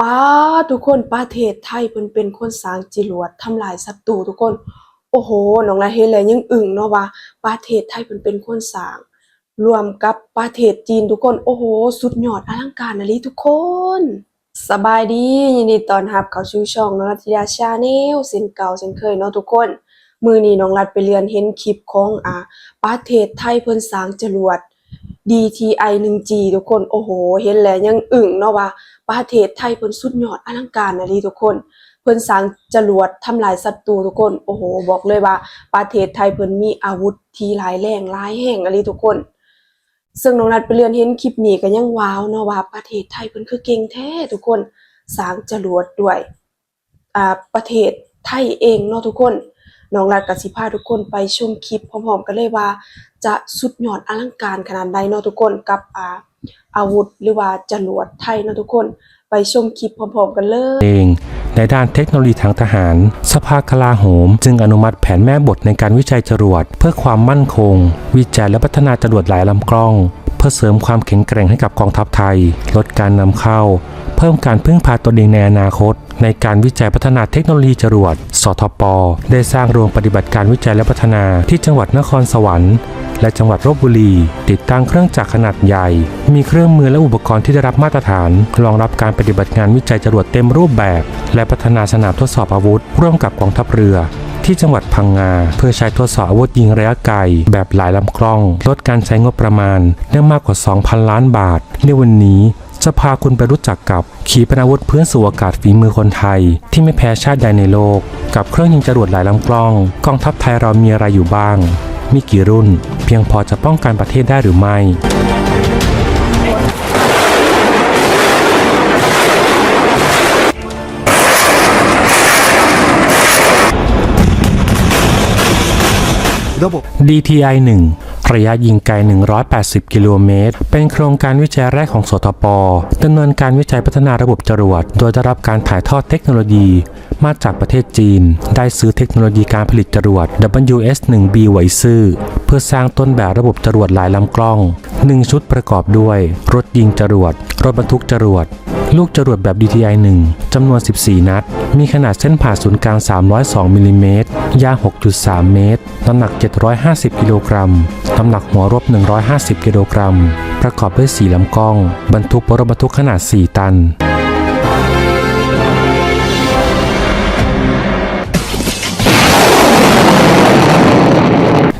ป้าทุกคนประเทศไทยเพิ่นเป็นคนสร้างจิรวดทำลายศัตรูทุกคน โอ้โหน้องนาเห็นแล้วยังอึ้งเนาะว่าประเทศไทยเพิ่นเป็นคนสร้างรวมกับประเทศจีนทุกคน โอ้โห สุดยอดอลังการอะลีทุกคน สบายดียินดีตอนรับเข้าสู่ช่องน้องรัตยาชาแนลเช่นเก่าเช่นเคยเนาะทุกคน มือนี้น้องรัดไปเรียนเห็นคลิปของอ่าประเทศไทยเพิ่นสร้างจรวด DTI 1G ทุกคน โอ้โห เห็นแล้วยังอึ้งเนาะว่า ประเทศไทยเพิ่นสุดยอดอลังการอะลีทุกคน เพิ่นสร้างจรวดทำลายศัตรูทุกคน โอ้โห บอกเลยว่า ประเทศไทยเพิ่นมีอาวุธที่ร้ายแรงร้ายแรงอะลีทุกคน ซึ่งน้องนัดไปเรียนเห็นคลิปนี้ก็ยังว้าวเนาะว่าประเทศไทยเพิ่นคือเก่งแท้ทุกคน สร้างจรวดด้วย อ่า ประเทศไทยเองเนาะทุกคน น้องรัดกับสิพาทุกคนไปชมคลิปพร้อมๆกันเลยว่า จะสุดยอดอลังการขนาดใดเนาะทุกคนกับอาอาวุธหรือว่าจรวดไทยเนาะทุกคนไปชมคลิปพร้อมๆกันเลยเองในด้านเทคโนโลยีทางทหาร สภากลาโหม จึงอนุมัติแผนแม่บทในการวิจัยจรวดเพื่อความมั่นคง วิจัยและพัฒนาจรวดหลายลำกล้อง เพื่อเสริมความแข็งแกร่งให้กับกองทัพไทย ลดการนำเข้า เพิ่มการพึ่งพาตนเองในอนาคต ในการวิจัยพัฒนาเทคโนโลยีจรวด สทป ได้สร้างโรงปฏิบัติการวิจัยและพัฒนาที่จังหวัดนครสวรรค์ และจังหวัดลบบุรี ติดตั้งเครื่องจักรขนาดใหญ่ มีเครื่องมือและอุปกรณ์ที่ได้รับมาตรฐาน รองรับการปฏิบัติงานวิจัยจรวดเต็มรูปแบบ และพัฒนาสนามทดสอบอาวุธ ร่วมกับกองทัพเรือที่จังหวัดพังงา เพื่อใช้ทดสอบอาวุธยิงระยะไกล แบบหลายลำกล้อง ลดการใช้งบประมาณได้มากกว่า 2,000 ล้านบาท ในวันนี้ จะพาคุณไปรู้จักกับขีปนาวุธพื้นสู่อากาศฝีมือคนไทย ที่ไม่แพ้ชาติใดในโลก กับเครื่องยิงจรวดหลายลำกล้อง กองทัพไทยเรามีอะไรอยู่บ้าง มีกี่รุ่น เพียงพอจะป้องกันประเทศได้หรือไม่ระบบ DTI 1 ระยะยิงไกล 180 กิโลเมตร เป็นโครงการวิจัยแรกของสทปดำเนินการวิจัยพัฒนาระบบจรวด โดยได้รับการถ่ายทอดเทคโนโลยี มาจากประเทศจีน ได้ซื้อเทคโนโลยีการผลิตจรวด WS-1B ไว้ซื่อเพื่อสร้างต้นแบบระบบจรวดหลายลำกล้อง 1 ชุดประกอบด้วย รถยิงจรวด รถบรรทุกจรวด ลูกจรวดแบบ DTI 1จำนวน 14 นัด มีขนาดเส้นผ่าศูนย์กลาง 302มิลลิเมตรยาว 6.3 เมตร น้ำหนัก 750 กิโลกรัม น้ำหนักหัวรบ 150 กิโลกรัม ประกอบด้วย 4 ลำกล้อง บรรทุกรถบรรทุกขนาด 4 ตัน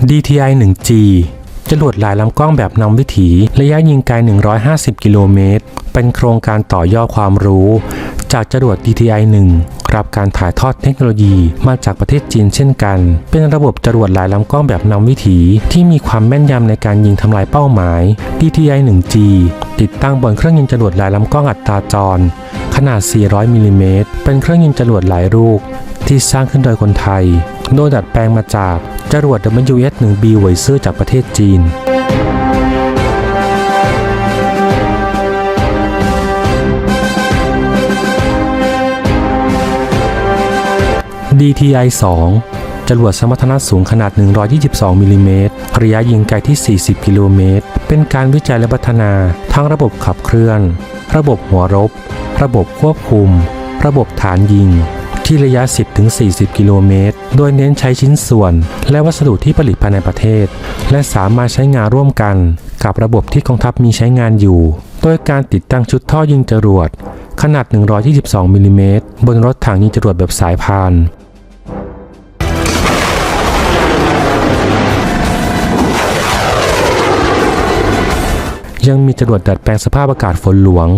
DTI 1G จรวดหลายลำกล้องแบบนำวิถี ระยะยิงไกล 150 กิโลเมตร เป็นโครงการต่อยอดความรู้ จากจรวด DTI 1 รับการถ่ายทอดเทคโนโลยีมาจากประเทศจีนเช่นกัน เป็นระบบจรวดหลายลำกล้องแบบนำวิถีที่มีความแม่นยำในการยิงทำลายเป้าหมาย DTI 1G ติดตั้งบนเครื่องยิงจรวดหลายลำกล้องอัตราจร ขนาด 400 มิลลิเมตร เป็นเครื่องยิงจรวดหลายลูกที่สร้างขึ้นโดยคนไทย โดยดัดแปลงมาจากจรวด WS-1B ไวเซอร์จากประเทศจีน DTI 2จรวดสมรรถนะสูงขนาด 122มิลลิเมตรระยะยิงไกลที่ 40 กิโลเมตร เป็นการวิจัยและพัฒนาทั้งระบบขับเคลื่อน ระบบหัวรบ ระบบควบคุม ระบบฐานยิง ที่ระยะ 10-40 กิโลเมตร โดยเน้นใช้ชิ้นส่วน และวัสดุที่ผลิตภายในประเทศ และสามารถใช้งานร่วมกัน กับระบบที่กองทัพมีใช้งานอยู่ โดยการติดตั้งชุดท่อยิงจรวดขนาด 122มิลลิเมตรบนรถถังยิงจรวดแบบสายพาน ยังมีจรวดดัดแปลงสภาพอากาศฝนหลวง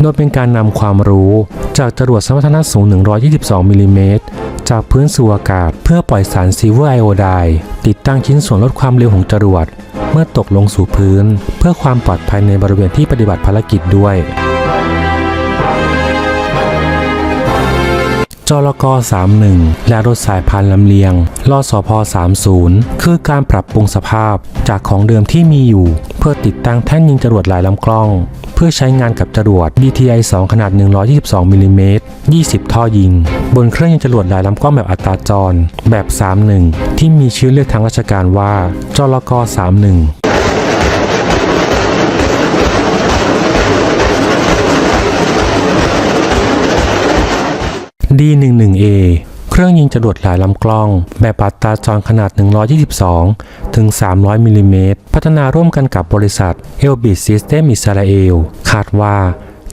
โดยเป็นการนำความรู้ จากจรวดสมรรถนะสูง 122มิลลิเมตรจากพื้นสู่อากาศ เพื่อปล่อยสารซิลเวอร์ไอโอไดติดตั้งชิ้นส่วนลดความเร็วของจรวด เมื่อตกลงสู่พื้น เพื่อความปลอดภัยในบริเวณที่ปฏิบัติภารกิจด้วย จรก31 และรถสายพานลำเลียงลสพ30 คือการปรับปรุงสภาพจากของเดิมที่มีอยู่ เพื่อติดตั้งแท่นยิงจรวดหลายลำกล้อง เพื่อใช้งานกับจรวด DTI 2 ขนาด 122มิลลิเมตร20 ท่อยิง บนเครื่องยิงจรวดหลายลำกล้องแบบอัตราจร แบบ 31 ที่มีชื่อเรียกทางราชการว่าจรก31 ครื่องยิงจรวดหลายลำกล้อง แบบปัตตราจรขนาด 122 ถึง 300 มิลลิเมตร พัฒนาร่วมกันกับบริษัท Elbit System อิสราเอล คาดว่า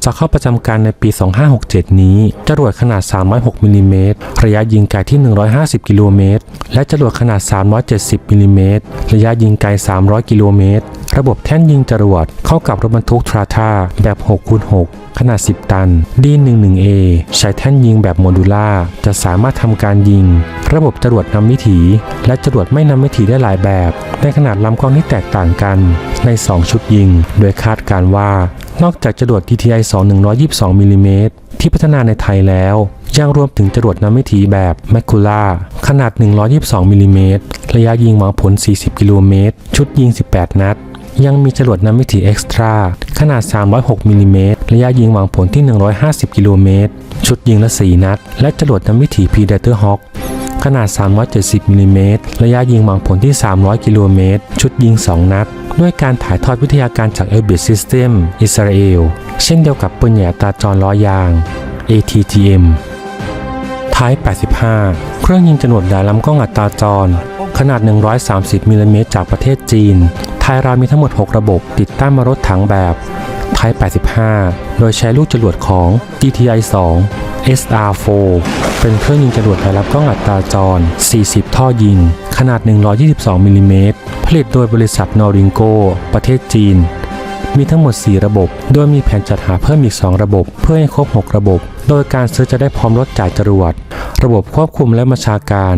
จะเข้าประจำการในปี 2567 นี้ จรวดขนาด 306มิลิเมตรระยะยิงไกลที่ 150 กิโลเมตร และจรวดขนาด 370มิลิเมตรระยะยิงไกล 300 กิโลเมตร ระบบแท่นยิงจรวดเข้ากับรถบรรทุกทราท่าแบบ6คูณ6ขนาด 10 ตัน D11A ใช้แท่นยิงแบบโมดูล่า จะสามารถทำการยิง ระบบจรวดนำวิถี และจรวดไม่นำวิถีได้หลายแบบ ในขนาดลำกล้องที่แตกต่างกัน ใน 2 ชุดยิง โดยคาดการว่า นอกจากจรวด DTI 2 122มิลลิเมตรที่พัฒนาในไทยแล้ว ยังรวมถึงจรวดนำวิถีแบบ m a c u l a ขนาด 122มิลลิเมตรระยะยิงหวังผล 40 กิโลเมตร ชุดยิง 18 นัด ยังมีจรวดนำวิถีเอ็กซ์ตร้าขนาด 306มิลลิเมตรระยะยิงหวังผลที่ 150 กิโลเมตร ชุดยิงละ 4 นัด และจรวดนำวิถี Predator Hawk ขนาด 370มิลลิเมตรระยะยิงหวังผลที่ 300 กิโลเมตร ชุดยิง 2 นัด ด้วยการถ่ายทอดวิทยาการจาก Elbit System อิสราเอล เช่นเดียวกับปืนใหญ่อัตาจรล้อยาง ATGM ท้าย 85 เครื่องยิงจรวดหลายลำกล้องอัตราจร ขนาด 130มิลลิเมตรจากประเทศจีน ไทยเรามีทั้งหมด 6 ระบบ ติดตั้งมารถถังแบบ ไทย 85 โดยใช้ลูกจรวดของ DTI 2 SR4 เป็นเครื่องยิงจรวดหลายลำกล้องอัตราจร 40 ท่อยิง ขนาด 122 มิลลิเมตร ผลิตโดยบริษัทนอริงโก ประเทศจีน มีทั้งหมด 4 ระบบ โดยมีแผนจัดหาเพิ่มอีก 2 ระบบ เพื่อให้ครบ 6 ระบบ โดยการซื้อจะได้พร้อมรถจ่ายจรวด ระบบควบคุมและบัญชาการ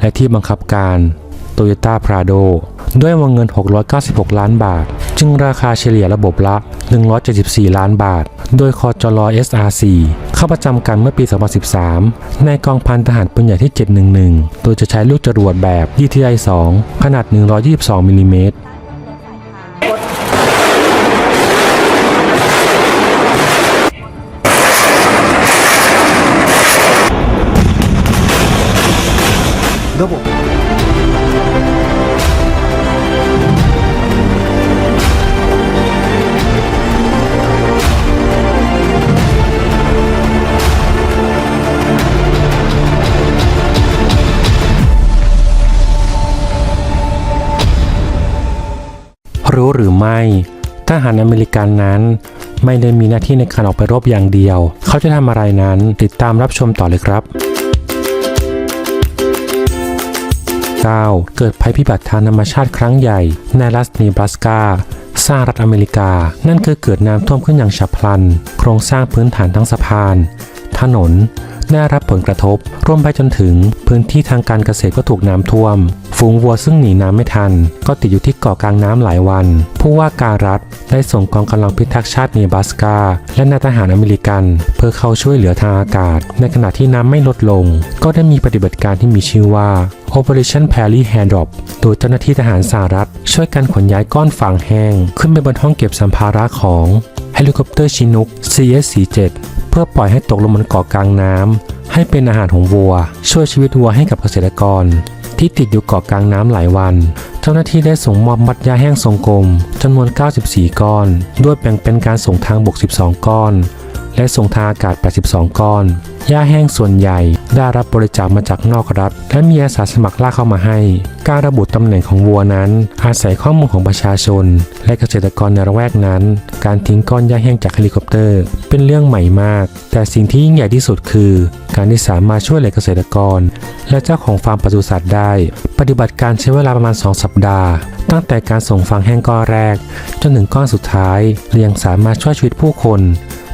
และที่บังคับการ Toyota Prado ด้วยวงเงิน 696 ล้านบาท จึงราคาเฉลี่ยระบบละ 174 ล้านบาท โดยคอจล SR4 เข้าประจำการเมื่อปี 2013 ในกองพันทหารปืนใหญ่ที่ 711 โดยจะใช้ลูกจรวดแบบ DTI 2 ขนาด 122มิลลิเมตรระบบ หรือไม่ ทหารอเมริกันนั้น ไม่ได้มีหน้าที่ในการออกไปรบอย่างเดียว เขาจะทำอะไรนั้นติดตามรับชมต่อเลยครับ 9. เกิดภัยพิบัติทางธรรมชาติครั้งใหญ่ ในรัฐเนบราสกาสหรัฐอเมริกา นั่นคือเกิดน้ำท่วมขึ้นอย่างฉับพลัน โครงสร้างพื้นฐานทั้งสะพาน ถนน ได้รับผลกระทบ รวมไปจนถึงพื้นที่ทางการเกษตรก็ถูกน้ำท่วม ฝูงวัวซึ่งหนีน้ำไม่ทัน ก็ติดอยู่ที่เกาะกลางน้ำหลายวัน ผู้ว่าการรัฐได้ส่งกองกำลังพิทักษ์ชาติเนบาสกา และนายทหารอเมริกัน เพื่อเข้าช่วยเหลือทางอากาศ ในขณะที่น้ำไม่ลดลง ก็ได้มีปฏิบัติการที่มีชื่อว่า Operation Perry Handdrop โดยเจ้าหน้าที่ทหารสหรัฐ ช่วยกันขนย้ายก้อนฟางแห้ง ขึ้นไปบนห้องเก็บสัมภาระของเฮลิคอปเตอร์ชินุก CS-47 เพื่อปล่อยให้ตกลงบนเกาะกลางน้ำให้เป็นอาหารของวัว ช่วยชีวิตวัวให้กับเกษตรกร ที่ติดอยู่เกาะกลางน้ำหลายวัน เจ้าหน้าที่ได้ส่งมอบมัดยาแห้งทรงกลมจำนวน 94 ก้อน ด้วยแบ่งเป็นการส่งทางบก 12 ก้อน และส่งทางอากาศ 82 ก้อน หญ้าแห้งส่วนใหญ่ได้รับบริจาคมาจากนอกรัฐ และมีอาสาสมัครล่าเข้ามาให้ การระบุตำแหน่งของวัวนั้น อาศัยข้อมูลของประชาชน และเกษตรกรในระแวกนั้น การทิ้งก้อนหญ้าแห้งจากเฮลิคอปเตอร์ เป็นเรื่องใหม่มาก แต่สิ่งที่ยิ่งใหญ่ที่สุดคือ การที่สามารถช่วยเหลือเกษตรกร และเจ้าของฟาร์มปศุสัตว์ได้ ปฏิบัติการใช้เวลาประมาณ 2 สัปดาห์ตั้งแต่การส่งฟางแห้งก้อนแรก จนถึงก้อนสุดท้ายและยังสามารถช่วยชีวิตผู้คน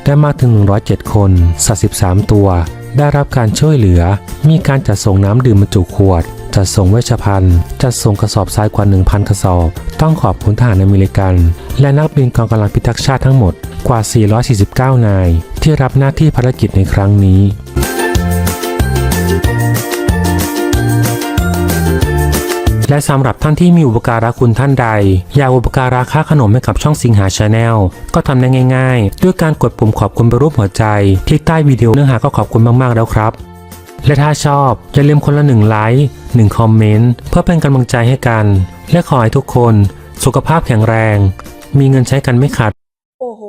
ได้มากถึง 107 คนสัตว์13 ตัว ได้รับการช่วยเหลือ มีการจัดส่งน้ำดื่มบรรจุขวด จัดส่งเวชภัณฑ์ จัดส่งกระสอบทรายกว่า 1,000 กระสอบ ต้องขอบคุณทหารอเมริกัน และนักบินกองกำลังพิทักษ์ชาติทั้งหมดกว่า 449 นาย ที่รับหน้าที่ภารกิจในครั้งนี้ และสำหรับท่านที่มีอุปการะคุณท่านใด อยากอุปการะค่าขนมให้กับช่องสิงหาชาแนลก็ทำได้ง่ายๆ ด้วยการกดปุ่มขอบคุณเป็นรูปหัวใจ ที่ใต้วิดีโอเนื้อหาก็ขอบคุณมากๆแล้วครับ และถ้าชอบอย่าลืมคนละหนึ่งไลค์หนึ่งคอมเมนต์เพื่อเป็นกำลังใจให้กัน และขอให้ทุกคน สุขภาพแข็งแรง มีเงินใช้กันไม่ขาดโอ้โห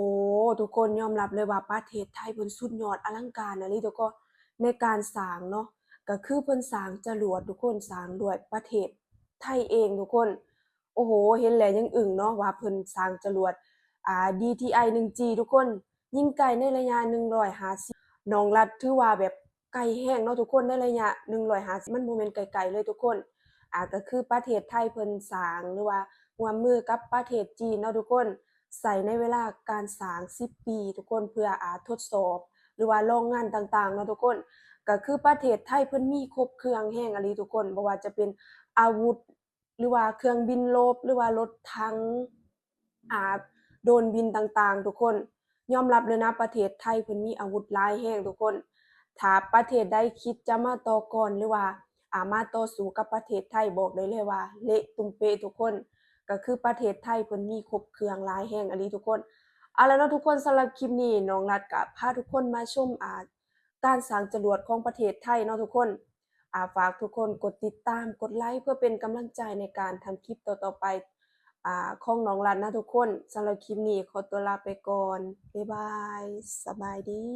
ทุกคนยอมรับเลยว่าประเทศไทยเพิ่นสุดยอดอลังการนะลิทุกคนในการสร้างเนาะก็คือเพิ่นสร้างจรวดทุกคนสร้างด้วยประเทศ ไทยเองทุกคน โอ้โห เห็นแล้วยังอึ้งเนาะว่าเพิ่นสร้างจรวดอ่า DTI 1G ทุกคน ยิงไกลในระยะ150น้องรัฐถือว่าแบบไกลแฮงเนาะทุกคนในระยะ150มันบ่แม่นไกลๆเลยทุกคนอ่าก็คือประเทศไทยเพิ่นสร้างหรือว่าร่วมมือกับประเทศจีนเนาะทุกคนใส่ในเวลาการสร้าง10 ปี ทุกคนเพื่ออาทดสอบ หรือว่าโรงงานต่างๆเนาะทุกคน ก็คือประเทศไทยเพิ่นมีครบเครื่องแฮงอะลีทุกคนบ่ว่าจะเป็นอาวุธ หรือว่าเครื่องบินรบหรือว่ารถถังอ่าโดนบินต่างๆ ทุกคน ยอมรับเลยนะประเทศไทยเพิ่นมีอาวุธหลายแฮงทุกคน ถ้าประเทศใดคิดจะมาต่อกรหรือว่าอ่ามาต่อสู้กับประเทศไทยบอกได้เลยว่า เละตุมเปะทุกคน ก็คือประเทศไทยเพิ่นมีครบเครื่องหลายแฮงอะลีทุกคนเอาละเนาะทุกคนสำหรับคลิปนี้น้องรัฐก็พาทุกคนมาชมอ่า การสร้างจรวดของประเทศไทยเนาะทุกคนอาฝากทุกคนกดติดตามกดไลค์เพื่อเป็นกำลังใจในการทำคลิปต่อๆไปอ่าของน้องรัฐนะทุกคนสำหรับคลิปนี้ขอตัวลาไปก่อน บ๊ายบาย สบายดี